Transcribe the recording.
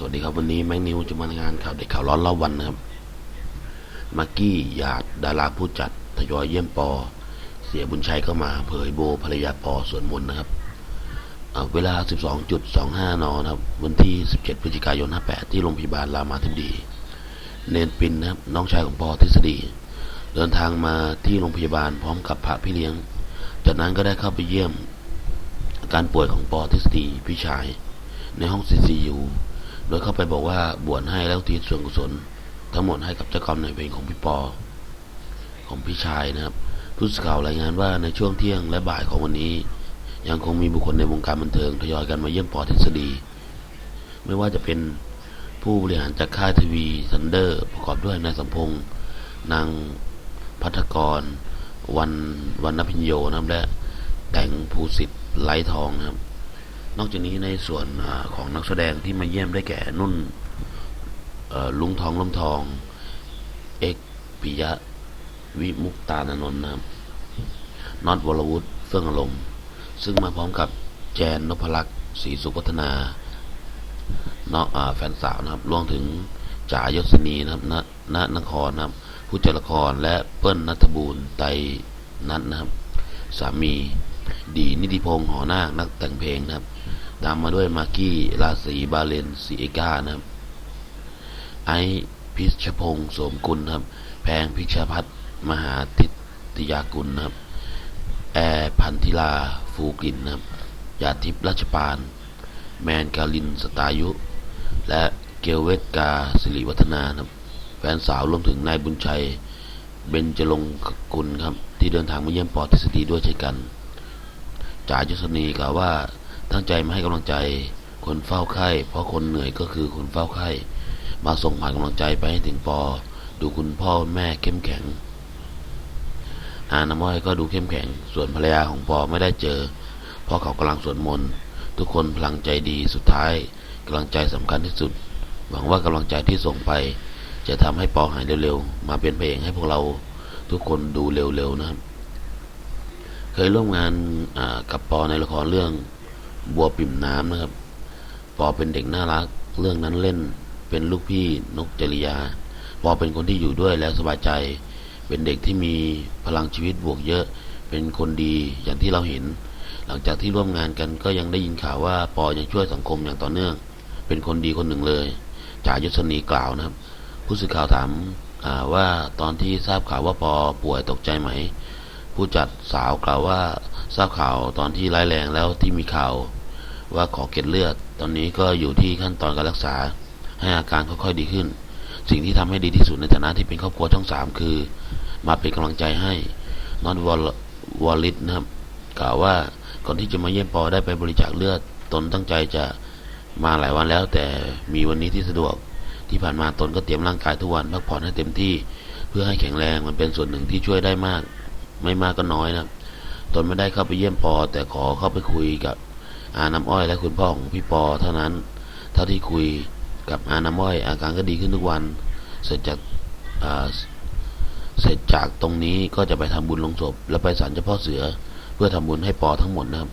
สวัสดีครับวันนี้แม็กนิวจะมางานข่าวเด็กข่าวร้อนเล่าวันนะครับมากกี้หยาดดาราผู้จัดทยอยเยี่ยมปอ เสียบุญชัยเข้ามาเผยโบภรรยาปอสวนมนนะครับเอ่อเวลา 12.25 นนะครับ วันที่ 17 พฤศจิกายน 58 ที่โรงพยาบาลรามาธิบดี เนนปินนะครับน้องชายของปอทฤษฎี เดินทางมาที่โรงพยาบาลพร้อมกับพระพี่เลี้ยง จากนั้นก็ได้เข้าไปเยี่ยมอาการป่วยของปอทฤษฎีพี่ชาย ในห้อง CCU โดยเข้าไปบอกว่าบวชให้แล้วทีส่วนกุศล ทั้งหมดให้กับเจ้ากรรมนายเวรของพี่ปอ ของพี่ชายนะครับ ผู้สื่อข่าวรายงานว่าในช่วงเที่ยงและบ่ายของวันนี้ ยังคงมีบุคคลในวงการบันเทิงทยอยกันมาเยี่ยมปอทฤษฎี ไม่ว่าจะเป็นผู้บริหารจากค่ายทีวีซันเดอร์ ประกอบด้วยนายสมพงษ์นางพัฒกร วันวันนพิญโยนะครับและแต่งภูสิทธิ์ไร้ทองนะครับ นอกจากนี้ในส่วนอของนักแสดงที่มาเยี่ยมได้แก่นุ่นลุงทองลมทอง เอกปิยะ วิมุกตานนนท์นะครับน็อตวรวุฒิเฟื่องอารมณ์ ซึ่งมาพร้อมกับแจนนพลักษ์ศรีสุพัฒนาเนาะแฟนสาวนะครับรวมถึงจ่ายศนีนะครับณณนครนะครับ ผู้จัดละครและเปิ้ลนัทบูรณ์ไตนัทนะครับ สามี ดีนิติพงษ์หอนาคนักแต่งเพลงนะครับ ตามมาด้วยมากี้ราศีบาเลนสีเอกานะครับ ไอพิชพงษ์สมกุลครับ แพงพิชพัฒมหาทิตยากุลนะครับ แอร์พันธิลาฟูกินนะครับยาทิพย์ราชปาน แมนกาลินสตายุ และเกลเวตกาสิริวัฒนานะครับ แฟนสาวรวมถึงนายบุญชัยเบญจรงคกุลครับ ที่เดินทางมาเยี่ยมปอทฤษฎีด้วยเช่นกัน จ่ายศนีกล่าวว่าตั้งใจมาให้กำลังใจคนเฝ้าไข้ เพราะคนเหนื่อยก็คือคนเฝ้าไข้ มาส่งผ่านกำลังใจไปให้ถึงปอ ดูคุณพ่อแม่เข้มแข็งอาน้ำอ้อยก็ดูเข้มแข็ง ส่วนภรรยาของปอไม่ได้เจอ เพราะเขากำลังสวดมนต์ทุกคนพลังใจดีสุดท้ายกำลังใจสำคัญที่สุด หวังว่ากำลังใจที่ส่งไป จะทำให้ปอหายเร็วๆ มาเป็นเพลงให้พวกเราทุกคนดูเร็วๆนะครับ เคยร่วมงานกับปอในละครเรื่องบัวปิ่มน้ำนะครับ ปอเป็นเด็กน่ารัก เรื่องนั้นเล่นเป็นลูกพี่นกจริยา ปอเป็นคนที่อยู่ด้วยแล้วสบายใจ เป็นเด็กที่มีพลังชีวิตบวกเยอะ เป็นคนดีอย่างที่เราเห็น หลังจากที่ร่วมงานกันก็ยังได้ยินข่าวว่าปอยังช่วยสังคมอย่างต่อเนื่อง เป็นคนดีคนหนึ่งเลยจ่ายศนีกล่าวนะครับ ผู้สื่อข่าวถามว่าตอนที่ทราบข่าวว่าปอป่วยตกใจไหม ผู้จัดสาวกล่าวว่าทราบข่าวตอนที่ร้ายแรงแล้วที่มีข่าวว่าขอเกล็ดเลือด ตอนนี้ก็อยู่ที่ขั้นตอนการรักษา ให้อาการค่อยๆดีขึ้น สิ่งที่ทำให้ดีที่สุดในฐานะที่เป็นครอบครัวช่องสามคือ มาเป็นกำลังใจให้นอนวอลวอลลิตนะครับ กล่าวว่าก่อนที่จะมาเยี่ยมปอได้ไปบริจาคเลือด ตนตั้งใจจะมาหลายวันแล้ว แต่มีวันนี้ที่สะดวก ที่ผ่านมาตนก็เตรียมร่างกายทุกวันพักผ่อนให้เต็มที่ เพื่อให้แข็งแรงมันเป็นส่วนหนึ่งที่ช่วยได้มาก ไม่มากก็น้อยนะครับ ตนไม่ได้เข้าไปเยี่ยมปอ แต่ขอเข้าไปคุยกับอาน้ำอ้อยและคุณพ่อของพี่ปอเท่านั้น เท่าที่คุยกับอาน้ำอ้อย อาการก็ดีขึ้นทุกวัน เสร็จจากเสร็จจากตรงนี้ก็จะไปทำบุญลงศพ แล้วไปศาลเจ้าพ่อเสือ เพื่อทำบุญให้ปอทั้งหมดนะครับ